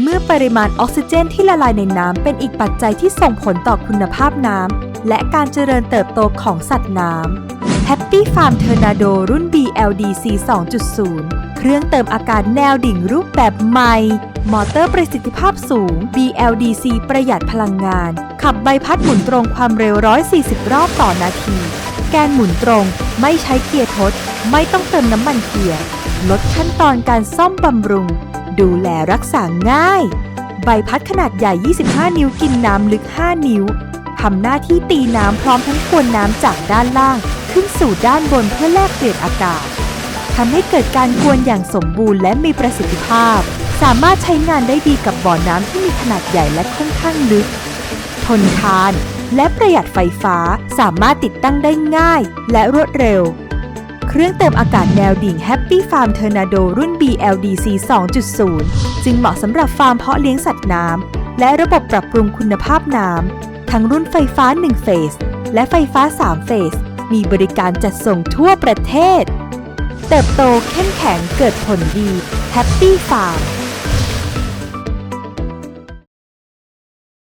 เมื่อปริมาณออกซิเจนที่ละลายในน้ำเป็นอีกปัจจัยที่ส่งผลต่อคุณภาพน้ำและการเจริญเติบโตของสัตว์น้ำ Happy Farm Tornado รุ่น BLDC 2.0 เครื่องเติมอากาศแนวดิ่งรูปแบบใหม่ มอเตอร์ประสิทธิภาพสูง BLDC ประหยัดพลังงาน ขับใบพัดหมุนตรงความเร็ว 140 รอบต่อนาที แกนหมุนตรง ไม่ใช้เกียร์ทด ไม่ต้องเติมน้ำมันเกียร์ ลดขั้นตอนการซ่อมบำรุง ดูแลรักษาง่าย ใบพัดขนาดใหญ่ 25 นิ้วกินน้ำลึก 5 นิ้วทำหน้าที่ตีน้ำพร้อมทั้งควนน้ำจากด้านล่าง ขึ้นสู่ด้านบนเพื่อแลกเปลี่ยนอากาศทำให้เกิดการกวนอย่างสมบูรณ์และมีประสิทธิภาพ สามารถใช้งานได้ดีกับบ่อน้ำที่มีขนาดใหญ่และค่อนข้างลึก ทนทาน และประหยัดไฟฟ้าสามารถติดตั้งได้ง่าย และรวดเร็ว เครื่องเติมอากาศแนวดิ่ง Happy Farm Tornado รุ่น BLDC 2.0 จึงเหมาะสำหรับฟาร์มเพาะเลี้ยงสัตว์น้ำ และระบบปรับปรุงคุณภาพน้ำ ทั้งรุ่นไฟฟ้า 1 เฟส และไฟฟ้า 3 เฟส มีบริการจัดส่งทั่วประเทศ เติบโตเข้มแข็งเกิดผลดี Happy Farm